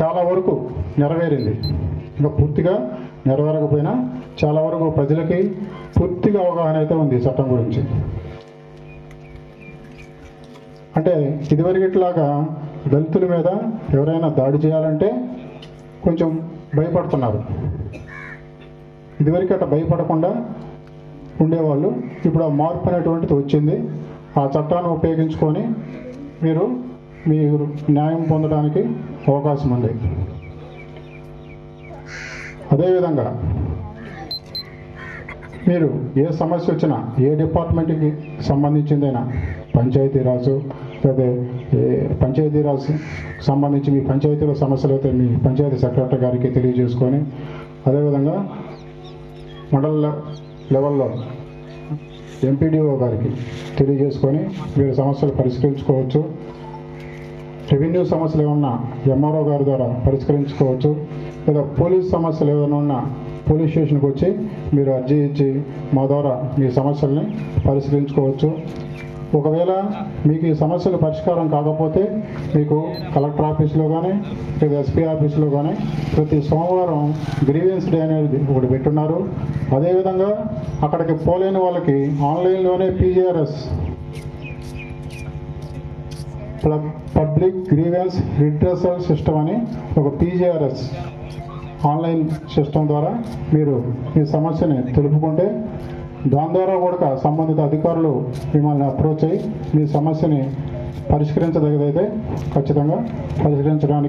చాలా వరకు నెరవేరింది. ఇంకా పూర్తిగా నెరవేరకపోయినా చాలా వరకు ప్రజలకి పూర్తిగా అవగాహన అయితే ఉంది చట్టం గురించి. అంటే ఇదివరకట్లాగా దళితుల మీద ఎవరైనా దాడి చేయాలంటే కొంచెం భయపడుతున్నారు. ఇదివరకు అట్లా భయపడకుండా ఉండేవాళ్ళు ఇప్పుడు ఆ మార్పు అనేటువంటిది వచ్చింది. ఆ చట్టాన్ని ఉపయోగించుకొని మీరు మీరు న్యాయం పొందడానికి అవకాశం ఉంది. అదేవిధంగా మీరు ఏ సమస్య వచ్చినా ఏ డిపార్ట్మెంట్కి సంబంధించిందైనా పంచాయతీరాజు లేదా ఏ పంచాయతీరాజ్ సంబంధించి మీ పంచాయతీలో సమస్యలు అయితే మీ పంచాయతీ సెక్రటరీ గారికి తెలియజేసుకొని అదేవిధంగా మండల లెవెల్లో ఎంపీడీఓ గారికి తెలియజేసుకొని మీరు సమస్యలు పరిష్కరించుకోవచ్చు. రెవెన్యూ సమస్యలు ఏమన్నా ఎంఆర్ఓ గారి ద్వారా పరిష్కరించుకోవచ్చు? లేదా పోలీస్ సమస్యలు ఏమైనా ఉన్నా పోలీస్ స్టేషన్కి వచ్చి మీరు అర్జీ ఇచ్చి మా ద్వారా మీ సమస్యల్ని పరిష్కరించుకోవచ్చు. ఒకవేళ మీకు ఈ సమస్యలు పరిష్కారం కాకపోతే మీకు కలెక్టర్ ఆఫీస్లో కానీ లేదా ఎస్పీ ఆఫీస్లో కానీ ప్రతి సోమవారం గ్రీవెన్స్ డే అనేది ఒకటి పెట్టున్నారు. అదేవిధంగా అక్కడికి పోలేని వాళ్ళకి ఆన్లైన్లోనే PGRS public grievance redressal system అని ఒక పీజీఆర్ఎస్ ఆన్లైన్ సిస్టమ్ ద్వారా మీరు మీ సమస్యని తెలుపుకుంటే దాని ద్వారా కూడా సంబంధిత అధికారులు మిమ్మల్ని అప్రోచ్ అయ్యి మీ సమస్యని పరిష్కరించదగిదైతే ఖచ్చితంగా పరిష్కరించడానికి